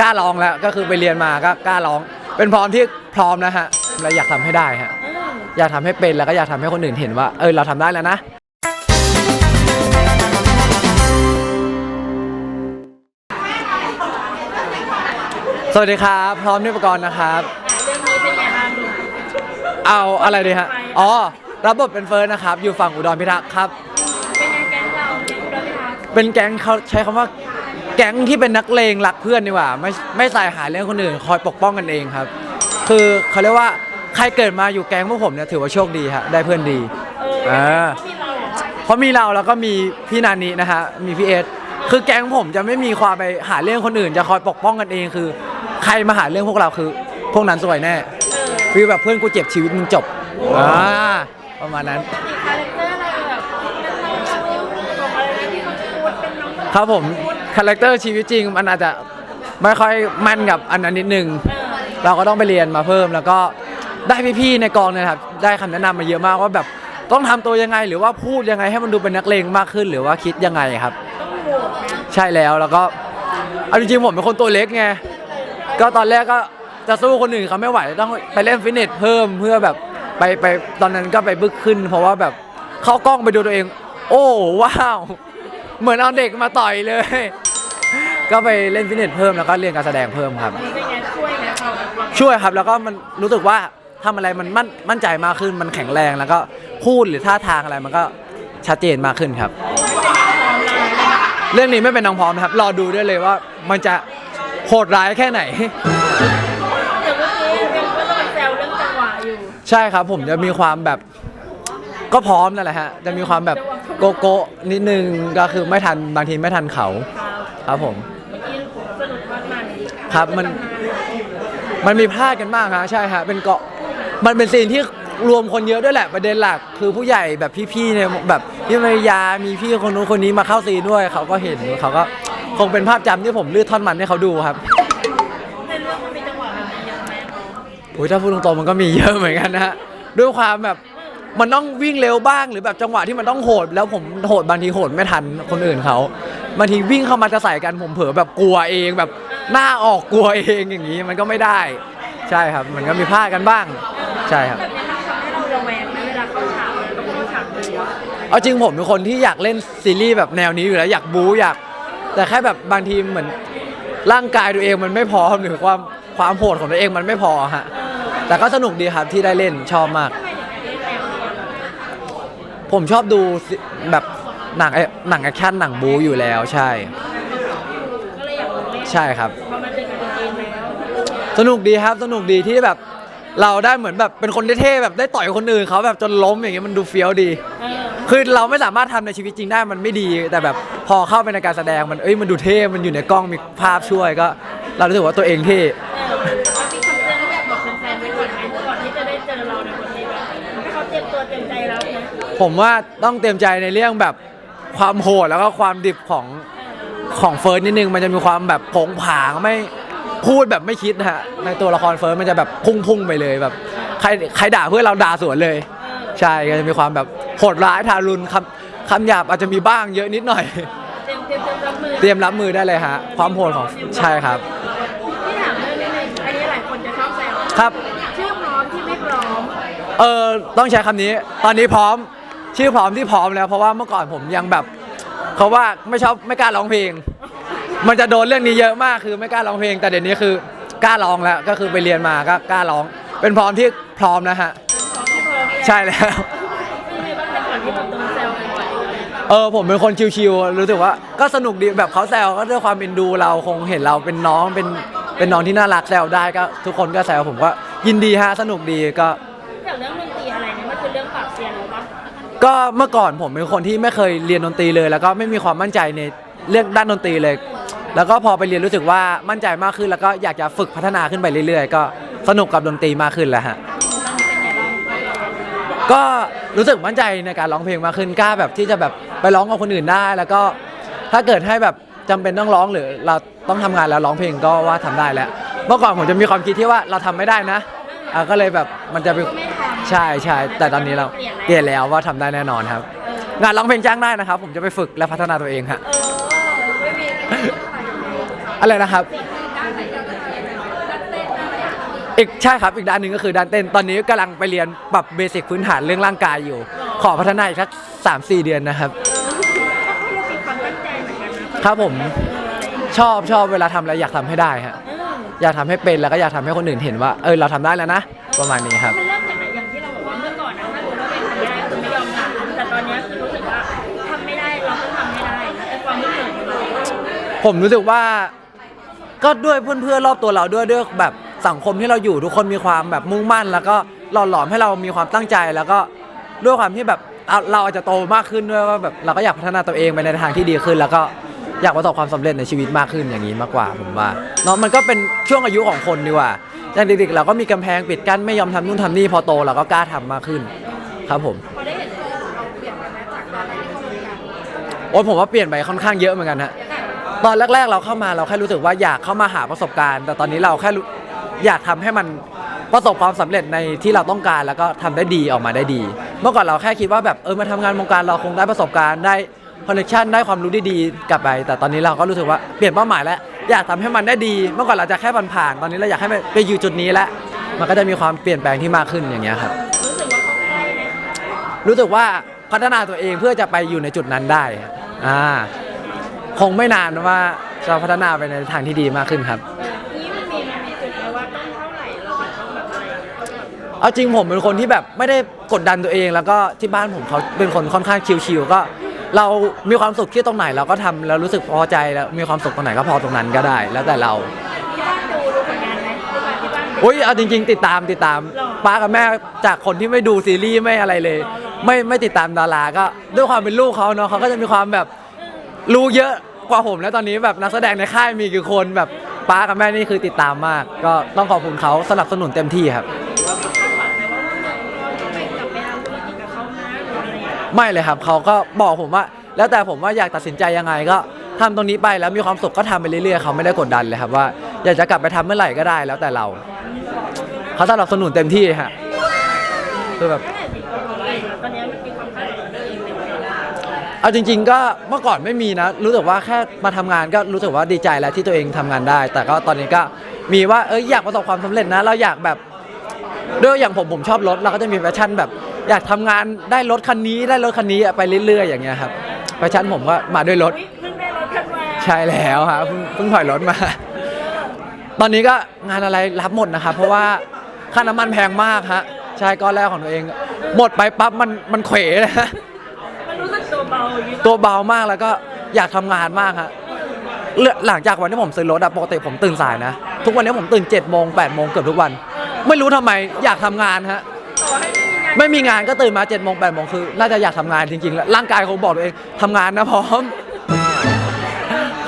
กล้าร้องแล้วก็คือไปเรียนมาก็กล้าร้อง เป็นพร้อมที่พร้อมนะฮะเราอยากทำให้ได้ฮะอืมอยากทำให้เป็นแล้วก็อยากทำให้คนอื่นเห็นว่าเออเราทำได้แล้วนะสวัสดีครับ พร้อมนิปกรณ์นะครับ เรื่องนี้เป็นไงบ้างลูกเอาอะไรดีฮะไปอ๋อ รับบทเป็นเฟิร์สนะครับ อยู่ฝั่งอุดรพิทักษ์ครับ เป็นไงแก๊งเราแก๊งเราพิทักษ์เป็นแก๊งเขาใช้คำว่า แก๊งที่เป็นนักเลงรักเพื่อนดีกว่า ไม่ไม่ใส่หาเรื่องคนอื่น คอยปกป้องกันเองครับ คือเขาเรียกว่าใครเกิดมาอยู่แก๊งพวกผมเนี่ยถือว่าโชคดีฮะได้เพื่อนดีเอออ่าเขามีเราเหรอเพราะมีเราแล้วก็มีพี่นานินะฮะมีพี่เอสคือแก๊งผมจะไม่มีความไปหาเรื่องคนอื่น จะคอยปกป้องกันเองคือ ใครมาหาเรื่องพวกเราคือ พวกนั้นสวยแน่เออฟีลแบบเพื่อนกูเจ็บชีวิตมึงจบอ่าประมาณนั้นมีคาแรคเตอร์อะไรแบบเป็นเราของอะไรนะที่เขาพูดเป็นน้องครับผม คาแรคเตอร์ชีวิตจริงมันอาจจะไม่ค่อยแม่นกับอันนั้นนิดนึง เราก็ต้องไปเรียนมาเพิ่มแล้วก็ได้พี่ๆในกองเนี่ยครับได้คำแนะนำมาเยอะมากว่าแบบต้องทำตัวยังไง หรือว่าพูดยังไงให้มันดูเป็นนักเลงมากขึ้น หรือว่าคิดยังไงครับ ใช่แล้วแล้วก็เอาจริงๆผมเป็นคนตัวเล็กไงก็ตอนแรกก็จะสู้คนอื่นเขาไม่ไหวต้องไปเล่นฟิตเนสเพิ่มเพื่อแบบไปไปตอนนั้นก็ไปบึกขึ้น เพราะว่าแบบเข้ากล้องไปดูตัวเอง โอ้ว้าว เหมือนเอาเด็กมาต่อยเลย ก็ไปเล่นฟิตเนสเพิ่มแล้วก็เรียนการแสดงเพิ่มครับ เป็นไงช่วยไหมเขาช่วยครับแล้วก็มันรู้สึกว่าทำอะไรมันมั่นมั่นใจมากขึ้นมันแข็งแรงแล้วก็พูดหรือท่าทางอะไรมันก็ชัดเจนมากขึ้นครับ เรื่องนี้ไม่เป็นน้องพร้อมนะครับ รอดูได้เลยว่ามันจะโหดร้ายแค่ไหนแต่เมื่อกี้ยังก็โดนแซวเรื่องจังหวะอยู่ ใช่ครับผมจะมีความแบบก็พร้อมนั่นแหละฮะจะมีความแบบโกโก้นิดนึงก็คือไม่ทันบางทีไม่ทันเขาครับครับผม เมื่อกี้สนุกมากมัน ครับมันมันมีพลาดกันมากฮะใช่ฮะเป็นเกาะมันเป็นซีนที่รวมคนเยอะด้วยแหละประเด็นหลัก คือผู้ใหญ่แบบพี่ๆเนี่ยแบบพี่มารยามีพี่คนนู้นคนนี้มาเข้าซีนด้วย เขาก็เห็นเขาก็คงเป็นภาพจำที่ผมลืดท่อนมันให้เขาดูครับในเรื่องมันมีจังหวะแบบนี้เยอะไหมโอ้ยถ้าพูดตรงๆมันก็มีเยอะเหมือนกันนะฮะด้วยความแบบ มันต้องวิ่งเร็วบ้างหรือแบบจังหวะที่มันต้องโหด แล้วผมโหดบางทีโหดไม่ทันคนอื่นเขาบางทีวิ่งเข้ามาจะใส่กันผมเผลอแบบกลัวเองแบบหน้าออกกลัวเองอย่างนี้มันก็ไม่ได้ ใช่ครับ มันก็มีพลาดกันบ้าง ใช่ครับ แบบนี้มันทำให้เราระแวงไหมเวลาเข้าฉากเลยต้องเข้าฉากเลยอะเอาจริงผมเป็นคนที่อยากเล่นซีรีส์แบบแนวนี้อยู่แล้วอยากบู๊อยาก แต่แค่แบบบางทีเหมือนร่างกายตัวเองมันไม่พร้อมหรือความความโหดของตัวเองมันไม่พอฮะแต่ก็สนุกดีครับที่ได้เล่นชอบมาก แผมชอบดูซิแบบหนังไอ้หนังแอคชั่นหนังบู๊อยู่แล้วใช่ ก็เลยอยากลองเล่นใช่ครับ พอมันเป็นการเกมแล้วสนุกดีครับ สนุกดีที่แบบ เราได้เหมือนแบบเป็นคนเท่ๆแบบได้ต่อยคนอื่นเขาแบบจนล้มอย่างเงี้ยมันดูเฟี้ยวดี เออคือเราไม่สามารถทำในชีวิตจริงได้มันไม่ดี แต่แบบพอเข้าไปในการแสดงมันเอ้ยมันดูเท่ มันอยู่ในกล้องมีภาพช่วยก็ เรารู้สึกว่าตัวเองเท่ เออแล้วมี เขาเตรียมตัวเตรียมใจรับนะผมว่าต้องเตรียมใจในเรื่องแบบความโหดแล้วก็ความดิบของเออของเฟิร์สนิดนึงมันจะมีความแบบผงผางไม่พูดแบบไม่คิดนะฮะในตัวละครเฟิร์สมันจะแบบพุ่งๆไปเลยแบบใครใครด่าเพื่อนเราด่าสวนเลยเออใช่ก็จะมีความแบบโหดร้ายทารุณคำคำหยาบอาจจะมีบ้างเยอะนิดหน่อยเตรียมเตรียมเตรียมรับมือเตรียมรับมือได้เลยฮะความโหดของใช่ครับ ที่ถามเรื่องนี้เลยอันนี้หลายคนจะชอบแซวครับ ชื่อพร้อมที่ไม่พร้อม เออต้องใช้คำนี้ ตอนนี้พร้อมชื่อพร้อมที่พร้อมแล้ว เพราะว่าเมื่อก่อนผมยังแบบเขาว่าไม่ชอบไม่กล้าร้องเพลง มันจะโดนเรื่องนี้เยอะมากคือไม่กล้าร้องเพลง แต่เดี๋ยวนี้คือกล้าร้องแล้วก็คือไปเรียนมาก็กล้าร้อง เป็นพร้อมที่พร้อมนะฮะพร้อมที่พร้อมเนี่ยใช่แล้วเป็นไงบ้างแต่ก่อนที่แบบโดนแซวบ่อยๆเออผมเป็นคนชิวๆรู้สึกว่าก็สนุกดีแบบเขาแซวก็ด้วยความเป็นดูเราคงเห็นเราเป็นน้องเป็นเป็นน้องที่น่ารักแซวได้ก็ทุกคนก็แซวผมก็ยินดีฮะสนุกดีก็ ก็เมื่อก่อนผมเป็นคนที่ไม่เคยเรียนดนตรีเลย แล้วก็ไม่มีความมั่นใจในเรื่องด้านดนตรีเลย แล้วก็พอไปเรียนรู้สึกว่ามั่นใจมากขึ้น แล้วก็อยากจะฝึกพัฒนาขึ้นไปเรื่อยๆ ก็สนุกกับดนตรีมากขึ้นแล้วฮะก็รู้สึกมั่นใจในการร้องเพลงมากขึ้นกล้าแบบที่จะแบบไปร้องกับคนอื่นได้ แล้วก็ถ้าเกิดให้แบบจำเป็นต้องร้องหรือเราต้องทำงานแล้วร้องเพลงก็ว่าทำได้แล้ว เมื่อก่อนผมจะมีความคิดที่ว่าเราทำไม่ได้นะอะก็เลยแบบมันจะเป็น ใช่ใช่แต่ตอนนี้เราเปลี่ยนแล้วว่าทำได้แน่นอนครับเอองานร้องเพลงจ้างได้นะครับ ผมจะไปฝึกและพัฒนาตัวเองฮะเออไม่มีอะไรนะครับได้อีกใช่ครับอีกด้านหนึ่งก็คือด้านเต้นตอนนี้กำลังไปเรียนปรับเบสิกพื้นฐานเรื่องร่างกายอยู่ ขอพัฒนาอีกสักสามสี่เดือนนะครับ เรามีความตั้งใจเหมือนกันนะครับผม ชอบชอบเวลาทำอะไรอยากทำให้ได้ฮะเอออยากทำให้เป็นแล้วก็อยากทำให้คนอื่นเห็นว่าเออเราทำได้แล้วนะ ประมาณนี้ครับ มันเริ่ ผมรู้สึกว่าก็ด้วยเพื่อนๆรอบตัวเราด้วยด้วยแบบสังคมที่เราอยู่ทุกคนมีความแบบมุ่งมั่น แล้วก็หล่อหลอมให้เรามีความตั้งใจแล้วก็ด้วยความที่แบบเอาเราอาจจะโตมากขึ้นด้วยว่าแบบเราก็อยากพัฒนาตัวเองไปในทางที่ดีขึ้น แล้วก็อยากประสบความสำเร็จในชีวิตมากขึ้นอย่างนี้มากกว่าผมว่าเนาะมันก็เป็นช่วงอายุของคนดีกว่าอย่างเด็กๆเราก็มีกำแพงปิดกั้นไม่ยอมทำนู่นทำนี่พอโตเราก็กล้าทำมากขึ้น ครับผมพอได้เห็นตัวเราเปลี่ยนไปไหมจากตอนแรกที่เข้าวงการโอ้ยผมว่าเปลี่ยนไปค่อนข้างเยอะเหมือนกันฮะ ตอนแรก ๆ เราเข้ามาเราแค่รู้สึกว่าอยากเข้ามาหาประสบการณ์ แต่ตอนนี้เราแค่รู้อยากทำให้มันประสบความสำเร็จในที่เราต้องการแล้วก็ทำได้ดีออกมาได้ดี เมื่อก่อนเราแค่คิดว่าแบบเออมาทำงานวงการเราคงได้ประสบการณ์ได้คอนเนคชันได้ความรู้ดีๆกลับไป แต่ตอนนี้เราก็รู้สึกว่าเปลี่ยนเป้าหมายแล้วอยากทำให้มันได้ดี เมื่อก่อนเราจะแค่ผ่านๆตอนนี้เราอยากให้มันไปอยู่จุดนี้แล้วมันก็จะมีความเปลี่ยนแปลงที่มากขึ้นอย่างเงี้ยครับ รู้สึกว่าเขาใกล้ไหมรู้สึกว่าพัฒนาตัวเองเพื่อจะไปอยู่ในจุดนั้นได้อ่า คงไม่นานว่าจะพัฒนาไปในทางที่ดีมากขึ้นครับ นี่มันมีมันมีจุดไหมว่าต้องเท่าไหร่เราถึงต้องแบบอะไรต้องแบบเอาจริงผมเป็นคนที่แบบไม่ได้กดดันตัวเอง แล้วก็ที่บ้านผมเขาเป็นคนค่อนข้างชิวๆก็ เรามีความสุขที่ตรงไหนเราก็ทำแล้วรู้สึกพอใจแล้วมีความสุขตรงไหนก็พอตรงนั้นก็ได้ แล้วแต่เราที่บ้านดูดูผลงานไหมที่บ้านที่บ้านดูอุ้ยเอาจริง ๆ ติดตามติดตามหรอ ป้ากับแม่จากคนที่ไม่ดูซีรีส์ไม่อะไรเลย ไม่ไม่ติดตามดาราก็ด้วยความเป็นลูกเขาเนาะเขาก็จะมีความแบบ รู้เยอะกว่าผมแล้วตอนนี้แบบนักแสดงในค่ายมีกี่คนแบบป้ากับแม่นี่คือติดตามมาก ก็ต้องขอบคุณเขาสนับสนุนเต็มที่ครับ ไม่เลยครับเขาก็บอกผมว่า แล้วแต่ผมว่าอยากตัดสินใจยังไงก็ทำตรงนี้ไปแล้วมีความสุขก็ทำไปเรื่อยๆเขาไม่ได้กดดันเลยครับว่าอยากจะกลับไปทำเมื่อไหร่ก็ได้แล้วแต่เราเขาสนับสนุนเต็มที่ฮะคือแบบตอนนี้มันมีความคาดหวังกับตัวเอง เอาจริง ๆ ก็เมื่อก่อนไม่มีนะ รู้สึกว่าแค่มาทำงานก็รู้สึกว่าดีใจแล้วที่ตัวเองทำงานได้ แต่ก็ตอนนี้ก็มีว่าเอ้ยอยากประสบความสำเร็จนะ เราอยากแบบด้วยอย่างผมผมชอบรถเราก็จะมีแพชชั่นแบบ อยากทำงานได้รถคันนี้ได้รถคันนี้ไปเรื่อยๆ อย่างเงี้ยครับแพชชั่นผมก็มาด้วยรถ อุ๊ยเพิ่งได้รถคันมาใช่แล้วครับเพิ่งเพิ่งถอยรถมา ตอนนี้ก็งานอะไรรับหมดนะครับ เพราะว่าค่าน้ำมันแพงมากฮะใช่ก้อนแรกของตัวเอง หมดไปปั๊บมันมันเขวเลยฮะมันรู้สึก ตัวเบาอย่างนี้ตัวเบามากแล้วก็อยากทำงานมากฮะเลืหลังจากวันที่ผมซื้อรถอะปกติผมตื่นสายนะ ทุกวันนี้ผมตื่น7จ็ดโมงแปดโมงเกือบทุกวัน ไม่รู้ทำไมอยากทำงานฮะต่อให้ไม่มีงานไม่มีงานก็ตื่นมา7จ็ดโมงแปดโมงคือ น่าจะอยากทำงานจริงๆแล้วร่างกายคงบอกตัวเองทำงานนะพร้อม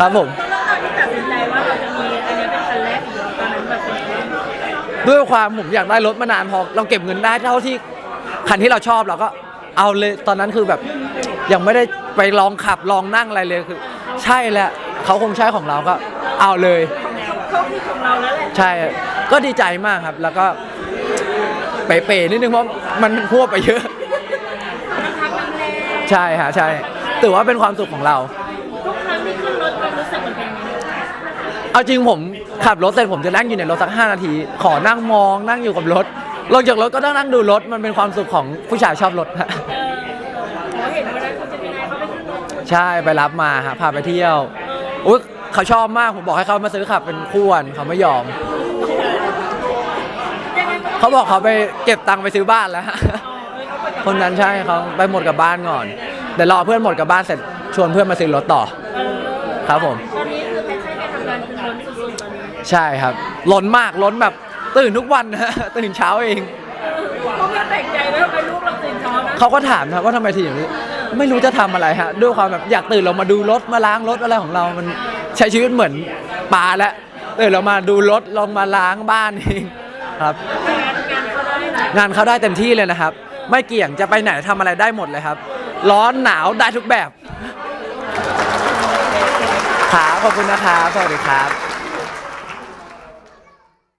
ครับผมแล้วตอนที่ตัดสินใจว่าเราจะมีอันนี้เป็นคันแรกของเราตอนนั้นแบบเป็นยังไงด้วยความผมอยากได้รถมานานพอเราเก็บเงินได้เท่าที่คันที่เราชอบเราก็ เอาเลยตอนนั้นคือแบบยังไม่ได้ไปลองขับลองนั่งอะไรเลยคือ ใช่แหละเขาคงใช่ของเราก็ เอาเลยเขาคือของเราแล้วแหละใช่ก็ดีใจมากครับ แล้วก็เป๋ๆนิดนึงเพราะมันพวบไปเยอะ มันทักมันแรงใช่ฮะใช่ถือว่าเป็นความสุขของเรา ทุกครั้งที่ขึ้นรถความรู้สึกมันเป็นยังไงเอาจริงผมขับรถเสร็จผมจะนั่งอยู่ในรถสัก 5 นาที ขอนั่งมองนั่งอยู่กับรถ ลงจากรถก็ต้องนั่งดูรถมันเป็นความสุขของผู้ชายชอบรถฮะเออผมเห็นวันนั้นคุณจะเป็นไงเขาไปขึ้นรถใช่ไปรับมาฮะพาไปเที่ยวอุ๊ยเขาชอบมากผมบอกให้เขามาซื้อขับเป็นคู่กันเขาไม่ยอม ยังไงก็ต้องเขาบอกเขาไปเก็บตังค์ไปซื้อบ้านแล้วฮะเออเขาไปกับคนนั้นใช่เขาไปหมดกับบ้านก่อนเดี๋ยวรอเพื่อนหมดกับบ้านเสร็จชวนเพื่อนมาซื้อรถต่อ เออครับผม ตอนนี้คือแพชชั่นการทำงานคือล้นสุดๆตอนนี้ใช่ครับ ล้นมากล้นแบบ ตื่นทุกวันนะฮะตื่นเช้าเอง เขาไม่แปลกใจเลยว่าไปลูกเราตื่นเช้านะเขาก็ถามนะว่าทำไมถึงอย่างนี้ ไม่รู้จะทำอะไรฮะ ด้วยความแบบอยากตื่นเรามาดูรถมาล้างรถอะไรของเรา มันใช้ชีวิตเหมือนปลาแล้วตื่นเรามาดูรถลงมาล้างบ้านเองครับ งานงานเขาได้นะงานเขาได้เต็มที่เลยนะครับ ไม่เกี่ยงจะไปไหนทำอะไรได้หมดเลยครับ ร้อนหนาวได้ทุกแบบครับขอบคุณนะครับสวัสดีครับ